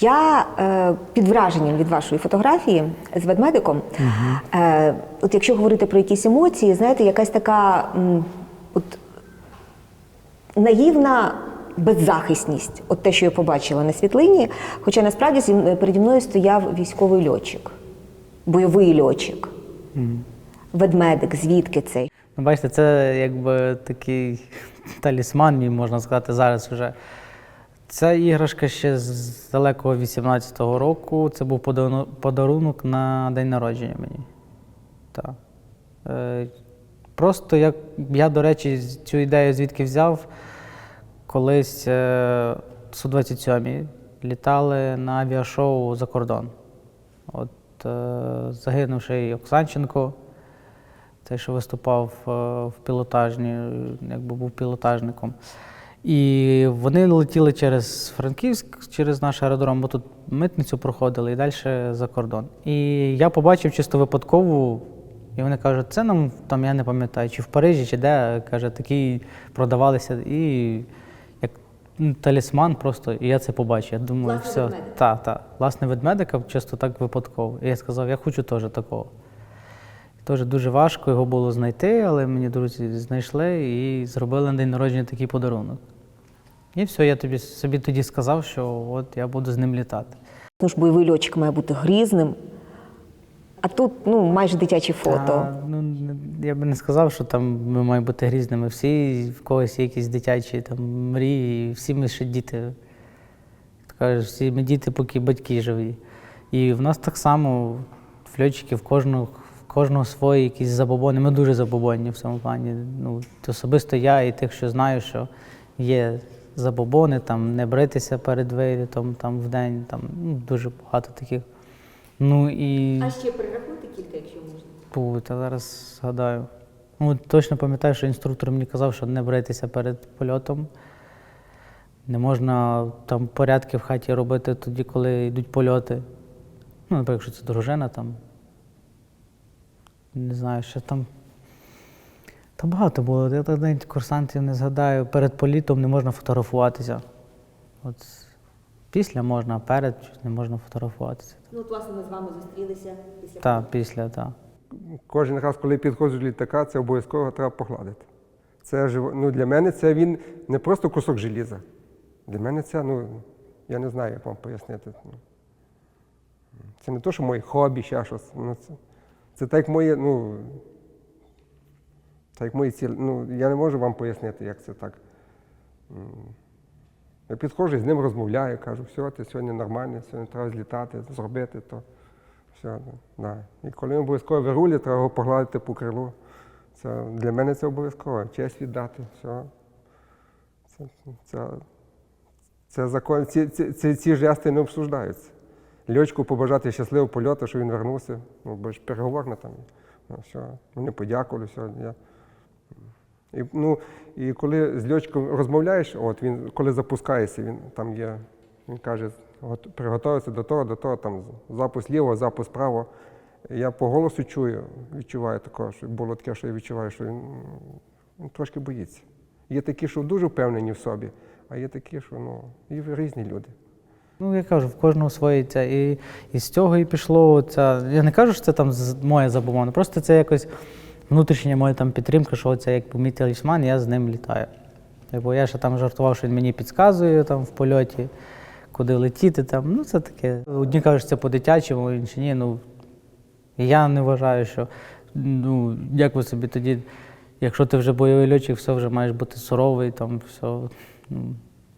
Я е, під враженням від вашої фотографії з ведмедиком. Е, от якщо говорити про якісь емоції, знаєте, якась така м, от, наївна беззахисність, от те, що я побачила на світлині. Хоча насправді переді мною стояв військовий льотчик, бойовий льотчик. Ведмедик, звідки цей? Ну, бачите, це якби такий талісман, мій можна сказати, зараз вже. Ця іграшка ще з далекого 18-го року. Це був подарунок- на день народження мені. Так. Е, просто як я, до речі, цю ідею звідки взяв, колись е, Су-27 літали на авіашоу за кордон. От е, загинувший Оксанченко, той, що виступав в пілотажні, якби був пілотажником. І вони летіли через Франківськ, через наш аеродром, бо тут митницю проходили і далі за кордон. І я побачив чисто випадково, і вони кажуть, це нам там, я не пам'ятаю, чи в Парижі, чи де, каже, такі продавалися. І як талісман просто, і я це побачив. Я думаю, Власне все. Так, так. Власне, ведмедика чисто так випадково. І я сказав, я хочу теж такого. Теж дуже важко його було знайти, але мені друзі знайшли і зробили на день народження такий подарунок. І все, я тобі собі тоді сказав, що от я буду з ним літати. Ну ж бойовий льотчик має бути грізним. А тут ну, майже дитячі фото. А, ну, я би не сказав, що там ми маємо бути грізними. Всі в когось є якісь дитячі там, мрії, всі ми ще діти. Ти кажеш, всі ми діти, поки батьки живі. І в нас так само в льотчиків кожного, кожного свої якісь забобони. Ми дуже забобонні в цьому плані. Ну, особисто я і тих, що знаю, що є забобони, там не бритися перед вилітом там, в день, там, ну, дуже багато таких. Ну, і... ще перерахуйте кілька, якщо можна. Був, та зараз згадаю. Ну, точно пам'ятаю, що інструктор мені казав, що не бритися перед польотом. Не можна там порядки в хаті робити тоді, коли йдуть польоти. Ну, наприклад, якщо це дружина там. Не знаю, що там. Та багато було. Я так навіть курсантів не згадаю. Перед політом не можна фотографуватися. От після можна, а перед не можна фотографуватися. Ну, от, власне, ми з вами зустрілися після Так, після, так. Кожен раз, коли підходжу до літака, це обов'язково треба погладити. Це ну, для мене це він не просто кусок желіза. Для мене це, ну, я не знаю, як вам пояснити. Це не то, що моє хобі, ще щось. Ну, це, це так моє, ну, так мої цілі. Ну, я не можу вам пояснити, як це так. Я підходжу, з ним розмовляю, кажу, все, ти сьогодні нормальний, сьогодні треба злітати, зробити то. Все, да. І коли він обов'язково вирулі, треба його погладити по крилу. Це, для мене це обов'язково. Честь віддати. Все. Це, це, це закон, ці, ці, ці, ці жести не обсуждаються. Льочку побажати щасливого польоту, що він вернувся. Ну, бо ж переговорна там. Ну, все. Вони подякували, все. Я, і, ну, і коли з льотчиком розмовляєш, от він, коли запускаєшся, він там є, він каже, «Гот- приготуватися до того, до того, там запуск ліво, запуск право. Я по голосу чую, відчуваю такого, що було таке, що я відчуваю, що він, він трошки боїться. Є такі, що дуже впевнені в собі, а є такі, що ну, і різні люди. Ну, я кажу, в кожного своє це. І, і з цього і пішло. Ця, я не кажу, що це там моя забобона, просто це якось внутрішня моя там підтримка, що це як мій талісман, я з ним літаю. Типу, я ще там жартував, що він мені підказує там в польоті, куди летіти. Там. Ну, це таке. Одні кажуть, що це по-дитячому, інші ні. Ну, я не вважаю, що ну, як ви собі тоді, якщо ти вже бойовий льотчик, все вже маєш бути суровий, там все. Ну,